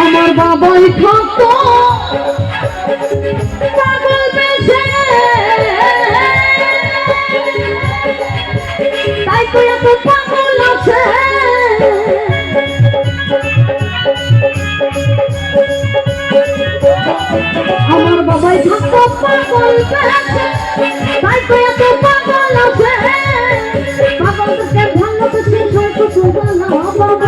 আমার বাবাই থাকতো। তাই তো এত আমার বাবাই থাকতো পাগল তাই তো এত পাগল আছে। পাগলকে ভালোবেসে সবটুকু জানা বাবা এ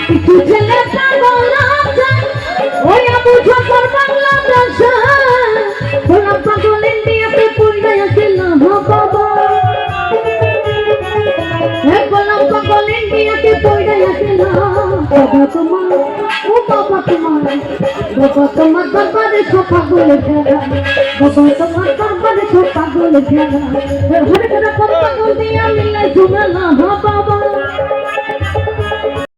কিছু ছেলে আছে ওই আমুল বাবা তোমার ও বাবা, তোমার বাবা তোমার দরবারে সব পাগল খেলা বাবা, তোমার দরবারে সব পাগল খেলা হরে করে পাগল দিয়া মিলে ঝুমেলা বাবা।